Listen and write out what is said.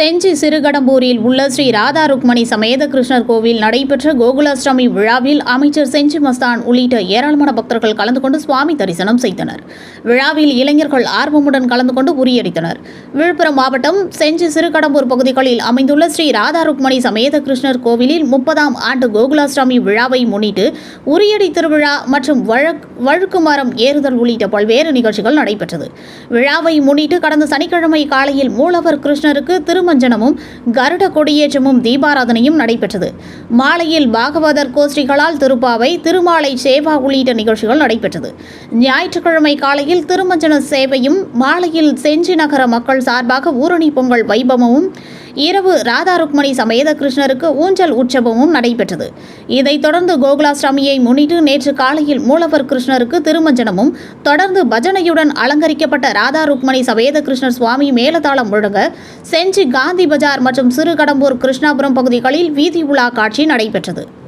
செஞ்சி சிறுகடம்பூரில் உள்ள ஸ்ரீ ராதா ருக்மணி சமேத கிருஷ்ணர் கோவில் நடைபெற்ற கோகுலாஷ்டமி விழாவில் அமைச்சர் செஞ்சி மஸ்தான் உள்ளிட்ட ஏராளமான பக்தர்கள் கலந்து கொண்டு சுவாமி தரிசனம் செய்தனர். விழாவில் இளைஞர்கள் ஆர்வமுடன் கலந்து கொண்டு உரியடித்தனர். விழுப்புரம் மாவட்டம் செஞ்சி சிறுகடம்பூர் பகுதிகளில் அமைந்துள்ள ஸ்ரீ ராதா ருக்மணி சமேத கிருஷ்ணர் கோவிலில் முப்பதாம் ஆண்டு கோகுலாஷ்டமி விழாவை முன்னிட்டு உரியடி திருவிழா மற்றும் வழக் வழுக்கு மரம் ஏறுதல் உள்ளிட்ட பல்வேறு நிகழ்ச்சிகள் நடைபெற்றது. விழாவை முன்னிட்டு கடந்த சனிக்கிழமை காலையில் மூலவர் கிருஷ்ணருக்கு திருமஞ்சனமும் கருட கொடியேற்றமும் தீபாராதனையும் நடைபெற்றது. மாலையில் பாகவதர் கோஷ்டிகளால் திருப்பாவை திருமாலை சேவா உள்ளிட்ட நிகழ்ச்சிகள் நடைபெற்றது. ஞாயிற்றுக்கிழமை காலையில் திருமஞ்சன சேவையும் மாலையில் செஞ்சி நகர மக்கள் சார்பாக ஊரணி பொங்கல் வைபவமும் இரவு ராதா ருக்மணி சமேத கிருஷ்ணருக்கு ஊஞ்சல் உற்சவமும் நடைபெற்றது. இதைத் தொடர்ந்து கோகுலாஷ்டமியை முன்னிட்டு நேற்று காலையில் மூலவர் கிருஷ்ணருக்கு திருமஞ்சனமும் தொடர்ந்து பஜனையுடன் அலங்கரிக்கப்பட்ட ராதா ருக்மணி சமேத கிருஷ்ணர் சுவாமி மேலதாளம் முழங்க செஞ்சி காந்தி பஜார் மற்றும் சிறுகடம்பூர் கிருஷ்ணாபுரம் பகுதிகளில் வீதி உலா காட்சி நடைபெற்றது.